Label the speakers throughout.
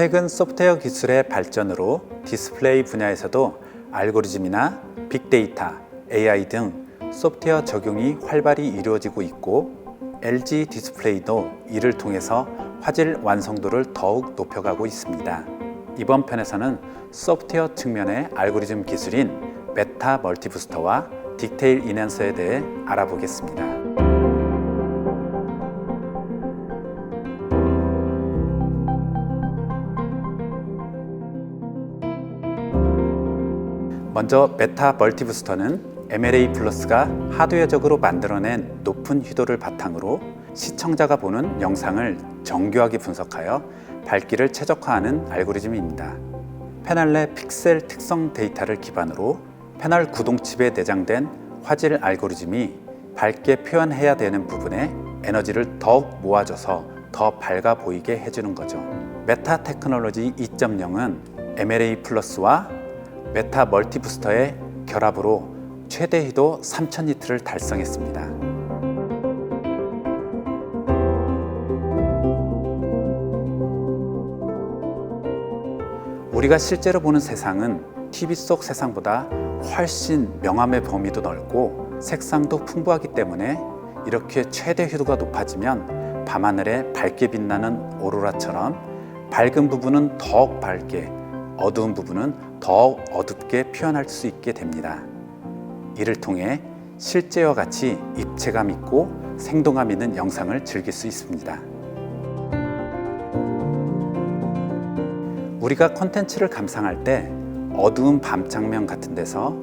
Speaker 1: 최근 소프트웨어 기술의 발전으로 디스플레이 분야에서도 알고리즘이나 빅데이터, AI 등 소프트웨어 적용이 활발히 이루어지고 있고 LG 디스플레이도 이를 통해서 화질 완성도를 더욱 높여가고 있습니다. 이번 편에서는 소프트웨어 측면의 알고리즘 기술인 메타 멀티부스터와 딕테일 인핸서에 대해 알아보겠습니다. 먼저 메타 멀티부스터는 MLA 플러스가 하드웨어적으로 만들어낸 높은 휘도를 바탕으로 시청자가 보는 영상을 정교하게 분석하여 밝기를 최적화하는 알고리즘입니다. 패널 내 픽셀 특성 데이터를 기반으로 패널 구동칩에 내장된 화질 알고리즘이 밝게 표현해야 되는 부분에 에너지를 더욱 모아줘서 더 밝아 보이게 해주는 거죠. 메타 테크놀로지 2.0은 MLA 플러스와 메타 멀티부스터의 결합으로 최대 휘도 3000니트를 달성했습니다. 우리가 실제로 보는 세상은 TV 속 세상보다 훨씬 명암의 범위도 넓고 색상도 풍부하기 때문에 이렇게 최대 휘도가 높아지면 밤하늘에 밝게 빛나는 오로라처럼 밝은 부분은 더욱 밝게, 어두운 부분은 더욱 어둡게 표현할 수 있게 됩니다. 이를 통해 실제와 같이 입체감 있고 생동감 있는 영상을 즐길 수 있습니다. 우리가 콘텐츠를 감상할 때 어두운 밤 장면 같은 데서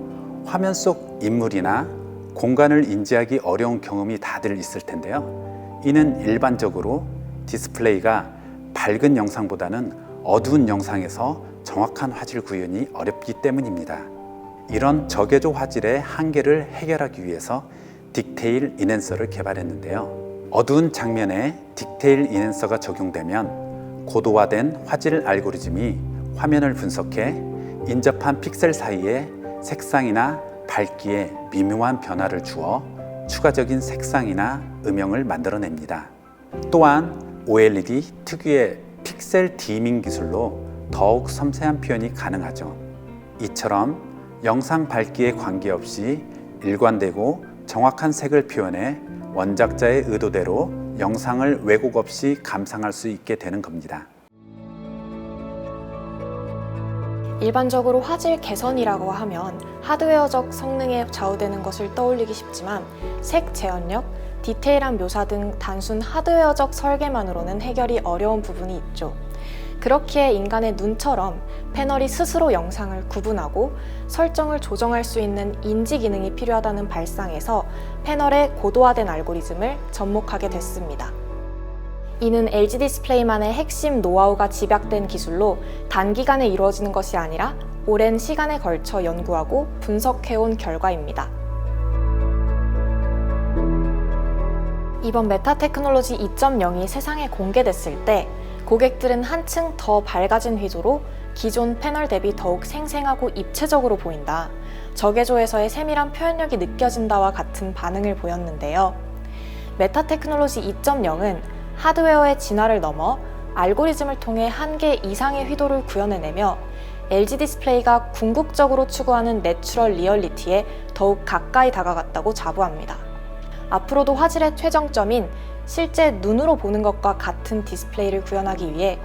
Speaker 1: 화면 속 인물이나 공간을 인지하기 어려운 경험이 다들 있을 텐데요. 이는 일반적으로 디스플레이가 밝은 영상보다는 어두운 영상에서 정확한 화질 구현이 어렵기 때문입니다. 이런 저개조 화질의 한계를 해결하기 위해서 딕테일 인핸서를 개발했는데요. 어두운 장면에 딕테일 인핸서가 적용되면 고도화된 화질 알고리즘이 화면을 분석해 인접한 픽셀 사이에 색상이나 밝기에 미묘한 변화를 주어 추가적인 색상이나 음영을 만들어냅니다. 또한 OLED 특유의 픽셀 디밍 기술로 더욱 섬세한 표현이 가능하죠. 이처럼 영상 밝기에 관계없이 일관되고 정확한 색을 표현해 원작자의 의도대로 영상을 왜곡 없이 감상할 수 있게 되는 겁니다.
Speaker 2: 일반적으로 화질 개선이라고 하면 하드웨어적 성능에 좌우되는 것을 떠올리기 쉽지만 색 재현력, 디테일한 묘사 등 단순 하드웨어적 설계만으로는 해결이 어려운 부분이 있죠. 그렇기에 인간의 눈처럼 패널이 스스로 영상을 구분하고 설정을 조정할 수 있는 인지 기능이 필요하다는 발상에서 패널의 고도화된 알고리즘을 접목하게 됐습니다. 이는 LG 디스플레이만의 핵심 노하우가 집약된 기술로 단기간에 이루어지는 것이 아니라 오랜 시간에 걸쳐 연구하고 분석해온 결과입니다. 이번 메타 테크놀로지 2.0이 세상에 공개됐을 때 고객들은 한층 더 밝아진 휘도로 기존 패널 대비 더욱 생생하고 입체적으로 보인다. 저개조에서의 세밀한 표현력이 느껴진다와 같은 반응을 보였는데요. 메타 테크놀로지 2.0은 하드웨어의 진화를 넘어 알고리즘을 통해 한계 이상의 휘도를 구현해내며 LG 디스플레이가 궁극적으로 추구하는 내추럴 리얼리티에 더욱 가까이 다가갔다고 자부합니다. 앞으로도 화질의 최정점인 실제 눈으로 보는 것과 같은 디스플레이를 구현하기 위해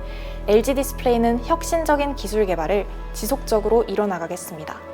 Speaker 2: LG 디스플레이는 혁신적인 기술 개발을 지속적으로 이뤄나가겠습니다.